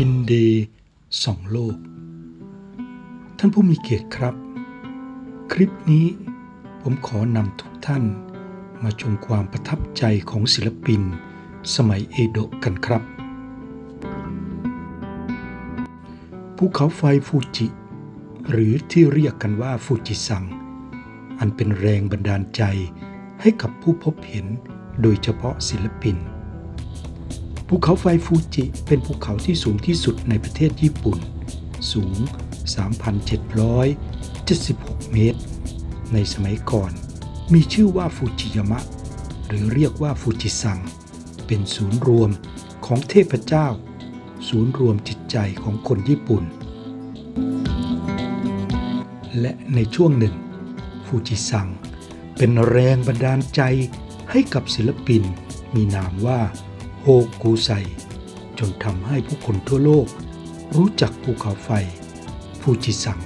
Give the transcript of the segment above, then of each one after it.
วินเดย์สองโลก ท่านผู้มีเกียรติครับ คลิปนี้ผมขอนำทุกท่านมาชมความประทับใจของศิลปิน สมัยเอโดะกันครับ ภูเขาไฟฟูจิ หรือที่เรียกกันว่าฟูจิซัง อันเป็นแรงบันดาลใจให้กับผู้พบเห็นโดยเฉพาะศิลปิน ภูเขาไฟฟูจิเป็นภูเขาที่สูงที่สุดในประเทศญี่ปุ่น สูง 3,776 เมตร ในสมัยก่อน มีชื่อว่าฟูจิยามะ หรือเรียกว่าฟูจิซัง เป็นศูนย์รวมของเทพเจ้า ศูนย์รวมจิตใจของคนญี่ปุ่น และในช่วงหนึ่ง ฟูจิซัง เป็นแรงบันดาลใจให้กับศิลปิน มีนามว่า โฮกูไซ จนทำให้ผู้คนทั่วโลก รู้จักภูเขาไฟฟูจิซัง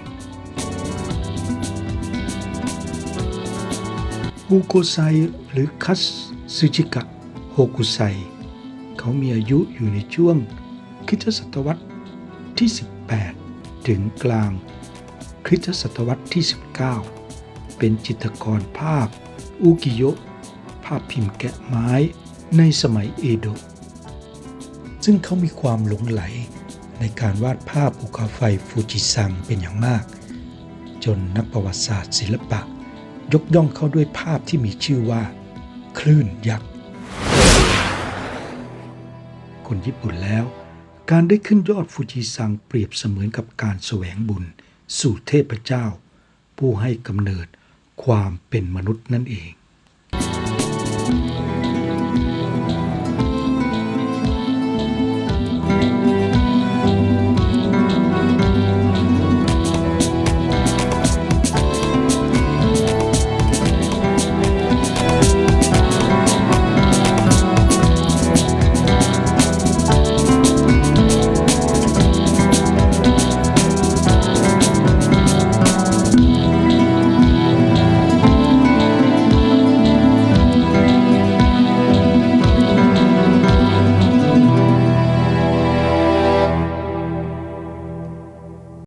ฮูโกไซหรือคัตสึจิกะโฮกุไซ เขามีอายุอยู่ในช่วงคริสตศตวรรษที่ 18 ถึงกลางคริสตศตวรรษที่ 19 เป็นจิตรกรภาพ อุกิโยะภาพพิมพ์แกะไม้ ในสมัยเอโดะซึ่งเขามีความหลงไหลในการวาดภาพภูเขาไฟฟูจิซังเป็นอย่างมาก จนนักประวัติศาสตร์ศิลปะ ยกย่องเขาด้วยภาพที่มีชื่อว่า คลื่นยักษ์คนญี่ปุ่นแล้ว การได้ขึ้นยอดฟูจิซังเปรียบเสมือนกับการแสวงบุญ สู่เทพเจ้า ผู้ให้กำเนิดความเป็นมนุษย์นั่นเอง